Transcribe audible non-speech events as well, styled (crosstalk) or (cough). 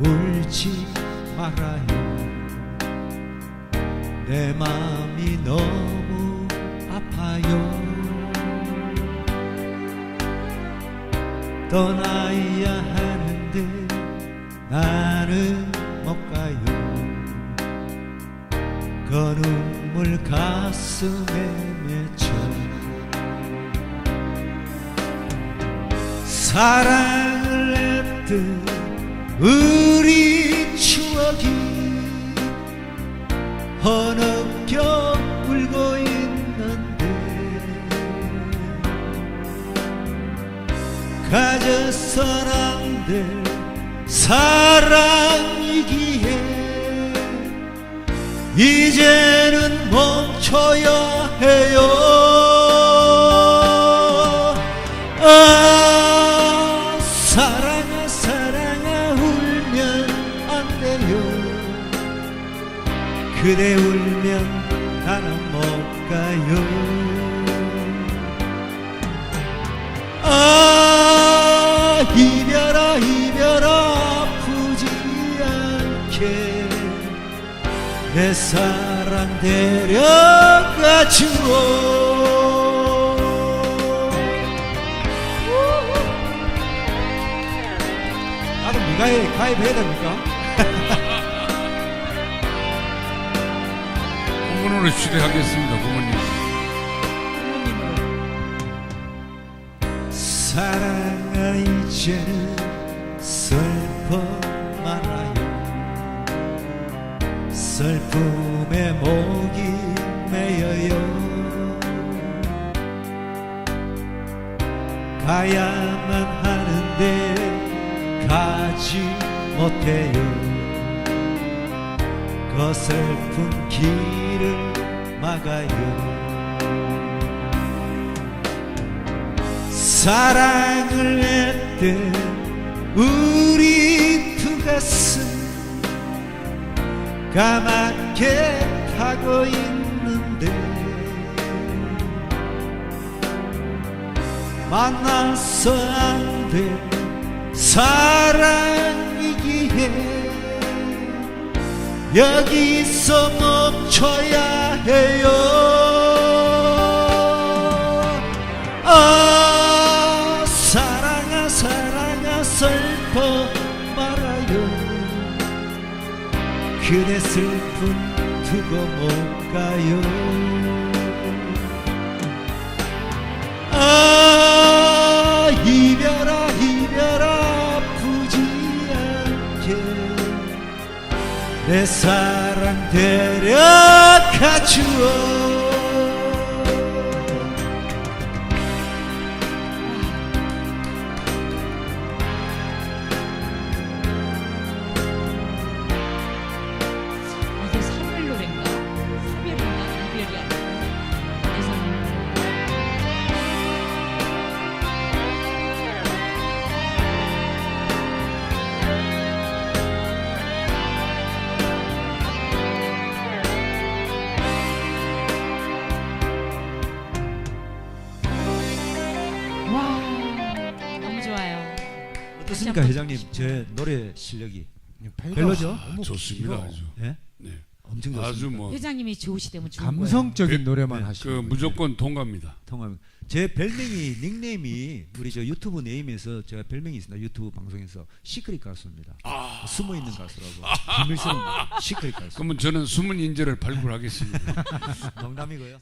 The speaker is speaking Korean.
울지 말아요. 내 마음이 너무 아파요. 떠나야 하는데 나는 못 가요. 그 눈물 가슴에 맺혀 사랑을 했던 우리 추억이 허넘겨 울고 있는데 가져선 안될 사랑이기에 이제는 멈춰야 해요 그대 울면 나는 못 가요? 아 이별아 이별아 아프지 않게 내 사랑 데려가 주오 미가에 가입해야 됩니까? (laughs) 부모님으로 추대하겠습니다, 부모님. 사랑아 이제는 슬퍼 말아요. 슬픔에 목이 메여요. 가야만 하는데 가지 못해요 그 슬픈 길을 막아요. 사랑을 했던 우리 두 가슴 까맣게 타고 있는데 만나서 안될 사랑이기에 여기서 멈춰야 해요. 아 사랑아 사랑아 슬퍼 말아요. 그대 슬픔 두고 못 가요. 아 내 사랑 데려가 주어 어떻습니까 회장님 제 노래 실력이 별로죠? 아, 좋습니다, 아주. 예? 네. 엄청 좋습니다. 뭐, 회장님이 좋으시다면 좋은. 감성적인 네, 노래만 네, 하시는 그 무조건 통과입니다. 통합. 제 별명이 닉네임이 우리 저 유튜브 네임에서 제가 별명이 있습니다. 유튜브 방송에서 시크릿 가수입니다. 숨어 있는 가수라고. 비밀스러운 (laughs) 시크릿 가수. 그러면 저는 숨은 인재를 발굴하겠습니다. (laughs) 농담이고요.